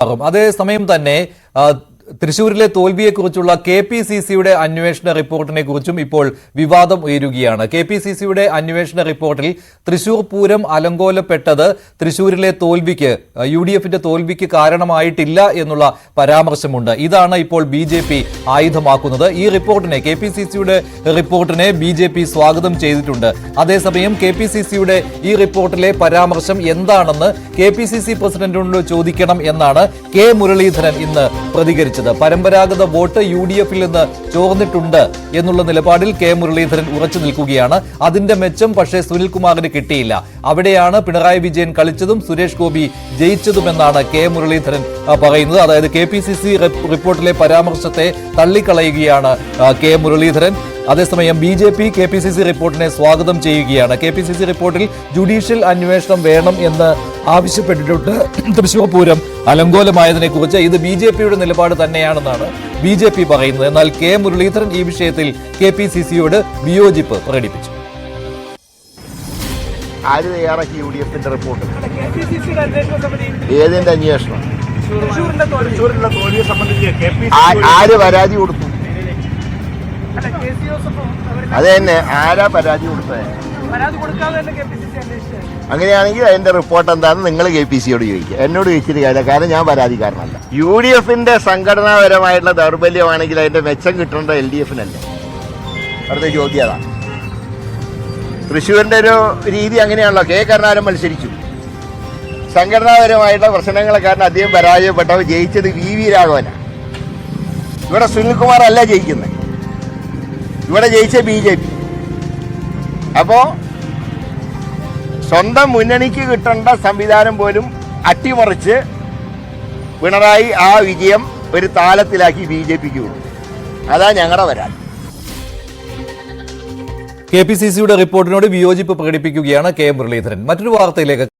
അതേസമയം തന്നെ തൃശൂരിലെ തോൽവിയെക്കുറിച്ചുള്ള കെ പി സി സിയുടെ അന്വേഷണ റിപ്പോർട്ടിനെ കുറിച്ചും ഇപ്പോൾ വിവാദം ഉയരുകയാണ്. കെ പി സി സിയുടെ അന്വേഷണ റിപ്പോർട്ടിൽ തൃശൂർ പൂരം അലങ്കോലപ്പെട്ടത് തൃശൂരിലെ തോൽവിക്ക് യു ഡി എഫിന്റെ തോൽവിക്ക് കാരണമായിട്ടില്ല എന്നുള്ള പരാമർശമുണ്ട്. ഇതാണ് ഇപ്പോൾ ബി ജെ പി ആയുധമാക്കുന്നത്. ഈ റിപ്പോർട്ടിനെ കെ പി സി സിയുടെ റിപ്പോർട്ടിനെ ബി ജെ പി സ്വാഗതം ചെയ്തിട്ടുണ്ട്. അതേസമയം കെ പി സി സിയുടെ ഈ റിപ്പോർട്ടിലെ പരാമർശം എന്താണെന്ന് കെ പി സി സി പ്രസിഡന്റിനോട് ചോദിക്കണം എന്നാണ് കെ മുരളീധരൻ ഇന്ന് പ്രതികരിച്ചത്. പരമ്പരാഗത വോട്ട് യു ഡി എഫിൽ നിന്ന് ചോർന്നിട്ടുണ്ട് എന്നുള്ള നിലപാടിൽ കെ മുരളീധരൻ ഉറച്ചു നിൽക്കുകയാണ്. അതിന്റെ മെച്ചം പക്ഷേ സുനിൽകുമാറിന് കിട്ടിയില്ല. അവിടെയാണ് പിണറായി വിജയൻ കളിച്ചതും സുരേഷ് ഗോപി ജയിച്ചതുമെന്നാണ് കെ മുരളീധരൻ പറയുന്നത്. അതായത് കെ പി സി സി റിപ്പോർട്ടിലെ പരാമർശത്തെ തള്ളിക്കളയുകയാണ് കെ മുരളീധരൻ. അതേസമയം B J P K P C C റിപ്പോർട്ടിനെ സ്വാഗതം ചെയ്യുകയാണ്. കെ പി സി സി റിപ്പോർട്ടിൽ ജുഡീഷ്യൽ അന്വേഷണം വേണം എന്ന് ആവശ്യപ്പെട്ടിട്ടുണ്ട്. തൃശൂർ പൂരം അലങ്കോലമായതിനെ കുറിച്ച് ഇത് ബി ജെ പിയുടെ നിലപാട് തന്നെയാണെന്നാണ് ബി ജെ പി പറയുന്നത്. എന്നാൽ കെ മുരളീധരൻ ഈ വിഷയത്തിൽ കെ പി സി സിയോട് വിയോജിപ്പ് പ്രകടിപ്പിച്ചു. ആര് തയ്യാറാക്കി യു ഡി എഫിന്റെ റിപ്പോർട്ട്. ഏതിന്റെ അന്വേഷണം? ആര് പരാതി കൊടുത്തു? അത് തന്നെ ആരാ പരാതി കൊടുത്തത്? പരാതി കൊടുക്കാതെ തന്നെ കെ പി സി സി അന്വേഷിച്ചത് അങ്ങനെയാണെങ്കിൽ അതിന്റെ റിപ്പോർട്ട് എന്താണെന്ന് നിങ്ങൾ കെ പി സിയോട് ചോദിക്കുക. എന്നോട് ചോദിച്ചിട്ട് കാര്യം കാരണം ഞാൻ പരാതിക്കാരനല്ല. യു ഡി എഫിന്റെ സംഘടനാപരമായിട്ടുള്ള ദൗർബല്യമാണെങ്കിൽ അതിന്റെ മെച്ചം കിട്ടേണ്ട എൽ ഡി എഫിനല്ലേ? അടുത്ത ചോദ്യം തൃശ്ശൂരിന്റെ ഒരു രീതി അങ്ങനെയാണല്ലോ. കെ കരുണാകരൻ മത്സരിച്ചു. സംഘടനാപരമായിട്ടുള്ള പ്രശ്നങ്ങളെ കാരണം അദ്ദേഹം പരാജയപ്പെട്ടവർ ജയിച്ചത് വി വി രാഘവനാണ് ഇവിടെ സുനിൽകുമാർ അല്ല ജയിക്കുന്നത്. ഇവിടെ ജയിച്ച ബി ജെ പി. അപ്പോ സ്വന്തം മുന്നണിക്ക് കിട്ടേണ്ട സംവിധാനം പോലും അട്ടിമറിച്ച് പിണറായി ആ വിജയം ഒരു താലത്തിലാക്കി ബി ജെ പിക്ക് കൊടുക്കും അതാ ഞങ്ങളുടെ വരാൻ. കെ പി സി സിയുടെ റിപ്പോർട്ടിനോട് വിയോജിപ്പ് പ്രകടിപ്പിക്കുകയാണ് കെ മുരളീധരൻ. മറ്റൊരു വാർത്തയിലേക്ക്